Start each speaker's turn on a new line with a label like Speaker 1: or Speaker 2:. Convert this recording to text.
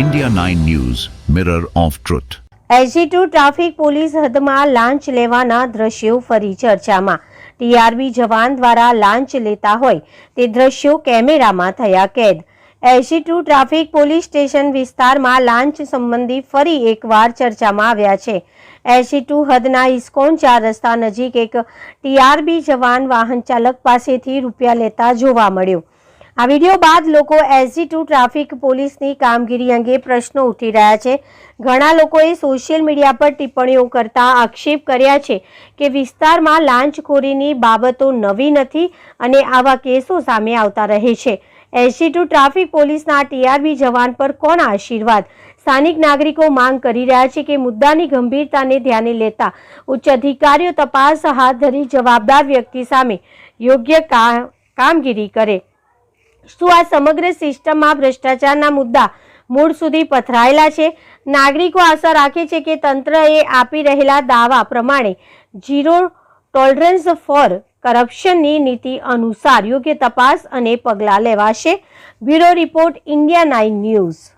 Speaker 1: India 9 News, Mirror of Truth.
Speaker 2: SG two traffic police હદમાં લાંચ લેવાના દ્રશ્યો ફરી ચર્ચામાં. ટીઆરબી જવાન દ્વારા લાંચ લેતા હોય તે દ્રશ્યો કેમેરામાં થયા કેદ. SG two traffic police station વિસ્તારમાં લાંચ સંબંધી ફરી એકવાર ચર્ચામાં આવ્યા છે. એસજી ટુ હદના ઇસ્કોન ચાર રસ્તા નજીક એક ટીઆરબી જવાન વાહન ચાલક પાસેથી રૂપિયા લેતા જોવા મળ્યો. આ વીડિયો બાદ લોકો એસજી ટુ ટ્રાફિક પોલીસની કામગીરી અંગે પ્રશ્નો ઉઠી રહ્યા છે. ઘણા લોકોએ સોશિયલ મીડિયા પર ટિપ્પણીઓ કરતા આક્ષેપ કર્યા છે કે વિસ્તારમાં લાંચખોરીની બાબતો નવી નથી અને આવા કેસો સામે આવતા રહે છે. એસજી ટુ ટ્રાફિક પોલીસના ટીઆરબી જવાન પર કોના આશીર્વાદ? સ્થાનિક નાગરિકો માંગ કરી રહ્યા છે કે મુદ્દાની ગંભીરતાને ધ્યાને લેતા ઉચ્ચ અધિકારીઓ તપાસ હાથ ધરી જવાબદાર વ્યક્તિ સામે યોગ્ય કામગીરી કરે. શું આ સમગ્ર સિસ્ટમમાં ભ્રષ્ટાચારના મુદ્દા મૂળ સુધી પથરાયેલા છે? નાગરિકો આશા રાખે છે કે તંત્રએ આપી રહેલા દાવા પ્રમાણે ઝીરો ટોલરન્સ ફોર કરપ્શનની નીતિ અનુસાર યોગ્ય તપાસ અને પગલાં લેવાશે. Bureau report, India nine news.